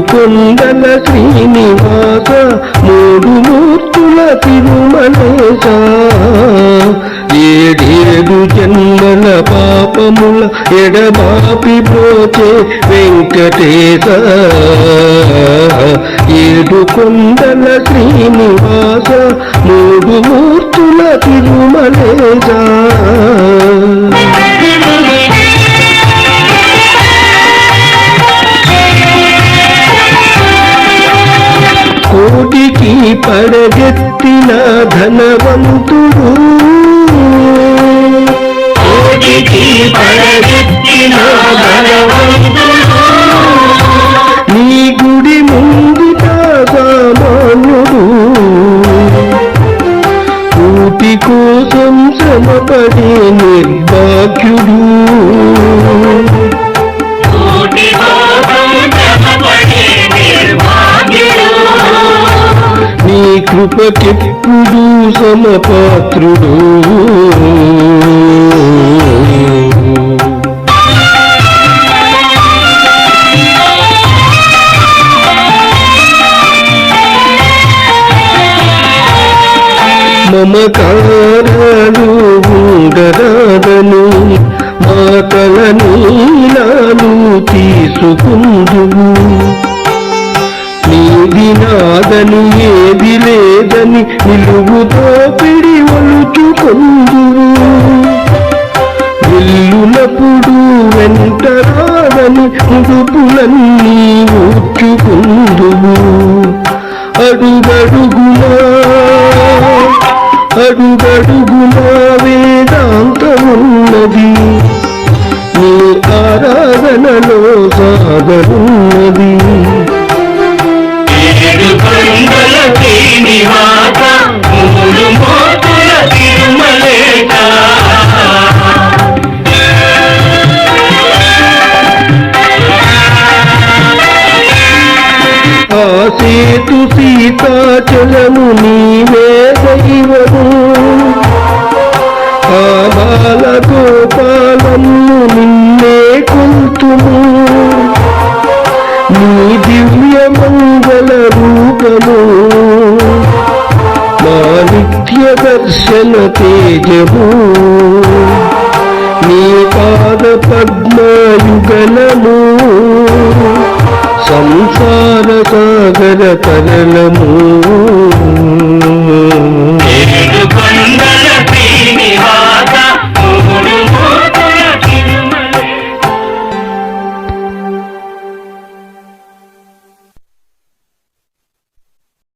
కొండల శ్రీనివాస మూడు మూర్తుల తిరుమలేశ. ఏడేడు జన్మల పాపముల ఎడబాపి పోచే వెంకటేశ. ఏడు కొండల శ్రీనివాస మూడు మూర్తుల తిరుమలేశ. పడగెత్తిన ధనవంతుడు. నీ గుడి ముందుట సామాన్యుడు. కూటి కోసం శ్రమపడే నిర్భాగ్యుడు. కృపకెప్పుడు సమపాత్రుడు? మమకారాలు ఉండరాదని మాటల నీలాలు తీసుకుందువు. నాదని ఏది లేదని నిలువుతో పిడి ఒలుచుకుందువు. విల్లులప్పుడు వెంట రాదని ముడుపులన్నీ ఊడ్చుకుందువు అడుగడుగునా అడుగడుగునా వేదాంతమున్నది. నీ ఆరాధనలో సాగరున్నది సేతు సీతాచలము నీవే దైవము. ఆ బాల గోపాలము నిన్నే కొంతుము. నీ దివ్య మంగళ రూపము. మా నిత్య దర్శన తేజము. నీ పాద పద్మయుగలము. సంసార సాగర తరళము